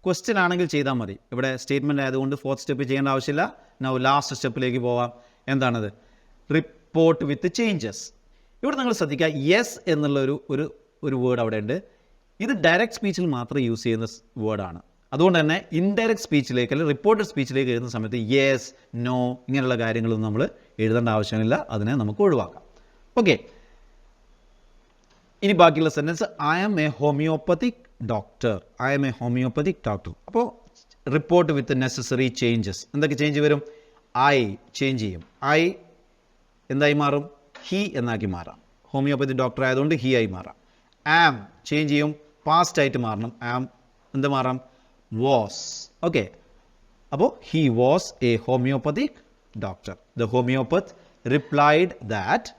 question ആണെങ്കിൽ ചെയ്താൽ മതി. ഇവിടെ സ്റ്റേറ്റ്മെന്റ് ആയതുകൊണ്ട് ഫോർത്ത് സ്റ്റെപ്പ് ചെയ്യേണ്ട ആവശ്യമില്ല. നൗ ലാസ്റ്റ് സ്റ്റെപ്പിലേക്ക് പോവാം. എന്താണത്? റിപ്പോർട്ട് വിത്ത് ചേഞ്ചസ് ഇവിടെ നിങ്ങൾ ശ്രദ്ധിക്കുക യെസ് എന്നുള്ള ഒരു ഒരു വേർഡ് അവിടെ ഉണ്ട്. ഇത് ഡയറക്റ്റ് സ്പീച്ചിൽ മാത്രം യൂസ് ചെയ്യുന്ന വേർഡാണ് അതുകൊണ്ട് തന്നെ ഇൻഡയറക്റ്റ് സ്പീച്ചിലേക്ക് അല്ലെങ്കിൽ റിപ്പോർട്ടഡ് സ്പീച്ചിലേക്ക് എഴുതുന്ന സമയത്ത് യെസ് നോ ഇങ്ങനെയുള്ള കാര്യങ്ങളൊന്നും നമ്മൾ എഴുതേണ്ട ആവശ്യമില്ല. അതിനെ നമുക്ക് ഒഴിവാക്കാം. ഓക്കെ ഇനി ബാക്കിയുള്ള sentence I am a homeopathic doctor I am a homeopathic doctor അപ്പോൾ റിപ്പോർട്ട് വിത്ത് നെസസറി ചേഞ്ചസ് എന്തൊക്കെ ചേഞ്ച് വരും? ഐ ചേഞ്ച് ചെയ്യും. ഐ എന്തായി മാറും? ഹി എന്നാക്കി മാറാം. ഹോമിയോപ്പതി ഡോക്ടർ ആയതുകൊണ്ട് ഹി ആയി മാറാം. ആം ചേഞ്ച് ചെയ്യും. പാസ്റ്റ് ആയിട്ട് മാറണം. ആം എന്ത് മാറാം? വാസ് ഓക്കെ അപ്പോൾ he was a homeopathic doctor the homeopath replied that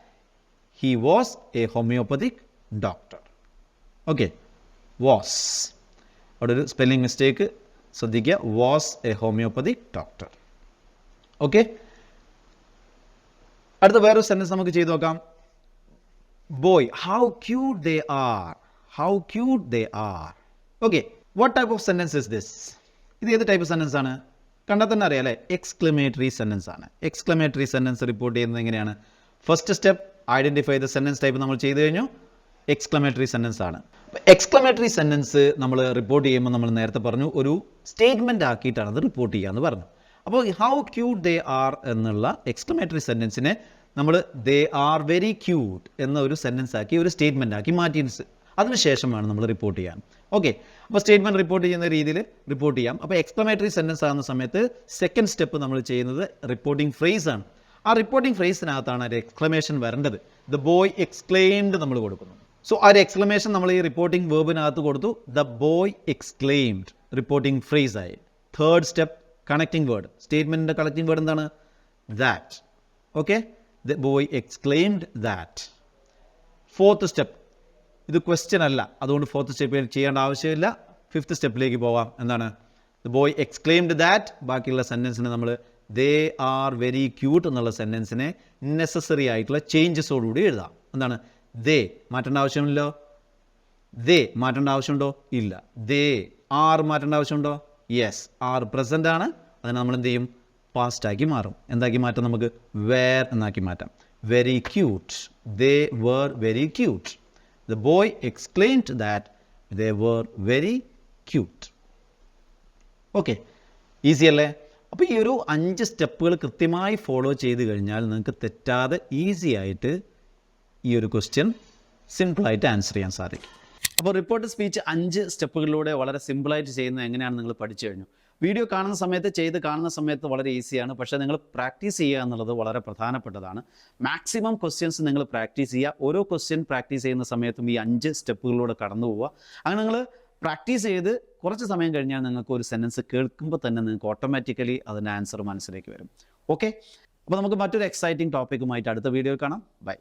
he was a homeopathic doctor okay was അവിടെ ഒരു സ്പെല്ലിംഗ് മിസ്റ്റേക്ക് ശ്രദ്ധിക്കുക. Was a homeopathy doctor okay അടുത്ത വേറൊരു സെന്റൻസ് നമുക്ക് ചെയ്തു നോക്കാം. Boy how cute they are how cute they are okay what type of sentence is this ഇത് ഏത് ടൈപ്പ് സെന്റൻസ് ആണ്? കണ്ടാൽ തന്നെ അറിയാം അല്ലേ? എക്സ്ക്ലമേറ്ററി സെന്റൻസ് ആണ്. എക്സ്ക്ലമേറ്ററി സെന്റൻസ് റിപ്പോർട്ട് ചെയ്യുന്നത് എങ്ങനെയാണ്? First step identify the sentence type നമ്മൾ ചെയ്തു കഴിഞ്ഞു. എക്സ്ക്ലമേറ്ററി സെന്റൻസ് ആണ്. എക്സ്ക്ലമേറ്ററി സെന്റൻസ് നമ്മൾ റിപ്പോർട്ട് ചെയ്യുമ്പോൾ നമ്മൾ നേരത്തെ പറഞ്ഞു ഒരു സ്റ്റേറ്റ്മെന്റ് ആക്കിയിട്ടാണ് അത് റിപ്പോർട്ട് ചെയ്യുക എന്ന് പറഞ്ഞു. അപ്പോൾ ഹൗ ക്യൂട്ട് ദേ ആർ എന്നുള്ള എക്സ്ക്ലമേറ്ററി സെന്റൻസിനെ നമ്മൾ ദേ ആർ വെരി ക്യൂട്ട് എന്ന ഒരു സെന്റൻസ് ആക്കി ഒരു സ്റ്റേറ്റ്മെന്റ് ആക്കി മാറ്റി. അതിനുശേഷമാണ് നമ്മൾ റിപ്പോർട്ട് ചെയ്യാൻ. ഓക്കെ അപ്പോൾ സ്റ്റേറ്റ്മെന്റ് റിപ്പോർട്ട് ചെയ്യുന്ന രീതിയിൽ റിപ്പോർട്ട് ചെയ്യാം. അപ്പോൾ എക്സ്ക്ലമേറ്ററി സെന്റൻസ് ആകുന്ന സമയത്ത് സെക്കൻഡ് സ്റ്റെപ്പ് നമ്മൾ ചെയ്യുന്നത് റിപ്പോർട്ടിംഗ് ഫ്രേസ് ആണ്. ആ റിപ്പോർട്ടിംഗ് ഫ്രേസിനകത്താണ് ഒരു എക്സ്ക്ലമേഷൻ വരേണ്ടത്. ദ ബോയ് എക്സ്ക്ലെയിംഡ് നമ്മൾ കൊടുക്കുന്നു. സോ ആ ഒരു എക്സ്ക്ലമേഷൻ നമ്മൾ ഈ റിപ്പോർട്ടിംഗ് വേർബിനകത്ത് കൊടുത്തു. The boy exclaimed reporting phrase ആയി. തേർഡ് സ്റ്റെപ്പ് കണക്റ്റിംഗ് വേർഡ് സ്റ്റേറ്റ്മെന്റിന്റെ കണക്റ്റിംഗ് വേർഡ് എന്താണ്? That okay the boy exclaimed that fourth step ഇത് ക്വസ്റ്റ്യൻ അല്ല. അതുകൊണ്ട് ഫോർത്ത് സ്റ്റെപ്പിൽ ചെയ്യേണ്ട ആവശ്യമില്ല. ഫിഫ്ത്ത് സ്റ്റെപ്പിലേക്ക് പോവാം. എന്താണ്? ദ ബോയ് എക്സ്ക്ലെയിംഡ് ദാറ്റ് ബാക്കിയുള്ള സെന്റൻസിന് നമ്മൾ ദേ ആർ വെരി ക്യൂട്ട് എന്നുള്ള സെന്റൻസിനെ നെസസറി ആയിട്ടുള്ള ചേഞ്ചസോടുകൂടി എഴുതാം. എന്താണ്? ദേ മാറ്റേണ്ട ആവശ്യമില്ലോ ദേ മാറ്റേണ്ട ആവശ്യമുണ്ടോ? ഇല്ല. ദേ ആർ മാറ്റേണ്ട ആവശ്യമുണ്ടോ? യെസ് ആർ പ്രസന്റ് ആണ്. അതിനെ നമ്മൾ എന്ത് ചെയ്യും? പാസ്റ്റ് ആക്കി മാറും. എന്താക്കി മാറ്റാം നമുക്ക്? വേർ എന്നാക്കി മാറ്റാം. Very cute they were very cute the boy explained that they were very cute okay easy അല്ലേ? അപ്പോൾ ഈ ഒരു അഞ്ച് സ്റ്റെപ്പുകൾ കൃത്യമായി ഫോളോ ചെയ്ത് കഴിഞ്ഞാൽ നിങ്ങൾക്ക് തെറ്റാതെ ഈസി ആയിട്ട് ഈ ഒരു ക്വസ്റ്റ്യൻ സിമ്പിളായിട്ട് ആൻസർ ചെയ്യാൻ സാധിക്കും. അപ്പോൾ റിപ്പോർട്ട് സ്പീച്ച് അഞ്ച് സ്റ്റെപ്പുകളിലൂടെ വളരെ സിമ്പിളായിട്ട് ചെയ്യുന്നത് എങ്ങനെയാണ് നിങ്ങൾ പഠിച്ചു കഴിഞ്ഞു. വീഡിയോ കാണുന്ന സമയത്ത് ചെയ്ത് കാണുന്ന സമയത്ത് വളരെ ഈസിയാണ് പക്ഷേ നിങ്ങൾ പ്രാക്ടീസ് ചെയ്യുക എന്നുള്ളത് വളരെ പ്രധാനപ്പെട്ടതാണ്. മാക്സിമം ക്വസ്റ്റ്യൻസ് നിങ്ങൾ പ്രാക്ടീസ് ചെയ്യുക. ഓരോ ക്വസ്റ്റ്യൻ പ്രാക്ടീസ് ചെയ്യുന്ന സമയത്തും ഈ അഞ്ച് സ്റ്റെപ്പുകളിലൂടെ കടന്നു പോവുക. അങ്ങനെ നിങ്ങൾ പ്രാക്ടീസ് ചെയ്ത് കുറച്ച് സമയം കഴിഞ്ഞാൽ നിങ്ങൾക്ക് ഒരു സെന്റൻസ് കേൾക്കുമ്പോൾ തന്നെ നിങ്ങൾക്ക് ഓട്ടോമാറ്റിക്കലി അതിന്റെ ആൻസർ മനസ്സിലേക്ക് വരും. ഓക്കെ അപ്പോൾ നമുക്ക് മറ്റൊരു എക്സൈറ്റിംഗ് ടോപ്പിക്കുമായിട്ട് അടുത്ത വീഡിയോയിൽ കാണാം. ബൈ